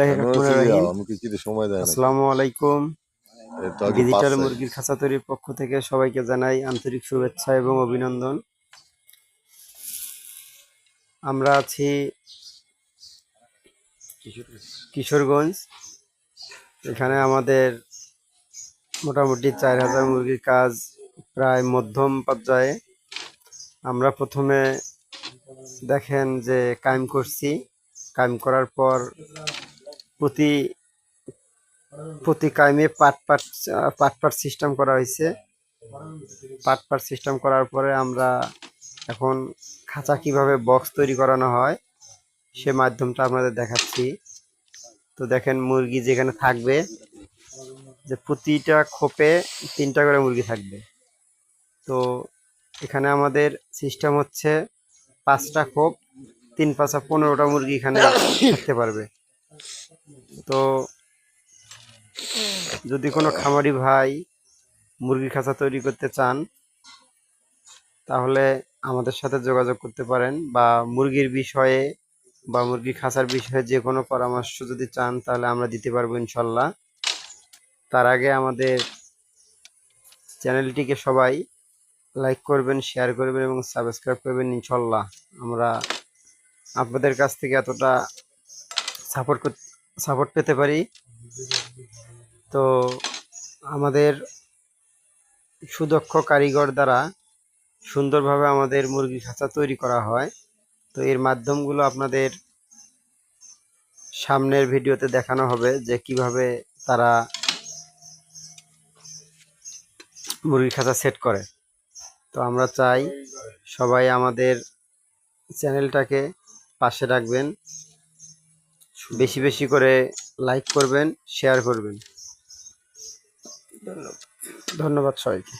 রহিম। সময় আসসালামু আলাইকুম। ডিজিটাল মুরগির খাঁচা তৈরির পক্ষ থেকে সবাইকে জানাই আন্তরিক শুভেচ্ছা এবং অভিনন্দন। আমরা আছি কিশোরগঞ্জ। এখানে আমাদের মোটামুটি চার হাজার মুরগির কাজ প্রায় মধ্যম পর্যায়ে। আমরা প্রথমে দেখেন যে কায়েম করছি। কায়েম করার পর প্রতি প্রতি কায়েমে পাট পাট পাট পাট সিস্টেম করা হয়েছে। পাট পাট সিস্টেম করার পরে আমরা এখন খাঁচা কীভাবে বক্স তৈরি করানো হয় সে মাধ্যমটা আপনাদের দেখাচ্ছি। তো দেখেন মুরগি যেখানে থাকবে, যে প্রতিটা খোপে তিনটা করে মুরগি থাকবে। তো এখানে আমাদের সিস্টেম হচ্ছে পাঁচটা খোপ তিন পাঁচা পনেরোটা মুরগি এখানে থাকতে পারবে। তো যদি কোনো খামারি ভাই মুরগির খাঁচা তৈরি করতে চান, তাহলে আমাদের সাথে যোগাযোগ করতে পারেন বা মুরগির বিষয়ে বা মুরগির খাঁচার বিষয়ে যে কোনো পরামর্শ যদি চান, তাহলে আমরা দিতে পারব ইনশাল্লাহ। তার আগে আমাদের চ্যানেলটিকে সবাই লাইক করবেন, শেয়ার করবেন এবং সাবস্ক্রাইব করবেন ইনশাল্লাহ। আমরা আপনাদের কাছ থেকে এতটা সাপোর্ট সাপোর্ট পেতে পারি। তো আমাদের সুদক্ষ কারিগর দ্বারা সুন্দরভাবে আমাদের মুরগি খাঁচা তৈরি করা হয়। তো এর মাধ্যমগুলো আপনাদের সামনের ভিডিওতে দেখানো হবে যে কীভাবে তারা মুরগি খাঁচা সেট করে। তো আমরা চাই সবাই আমাদের চ্যানেলটাকে পাশে রাখবেন। বেশি বেশি করে লাইক করবেন শেয়ার করবেন। ধন্যবাদ সবাইকে।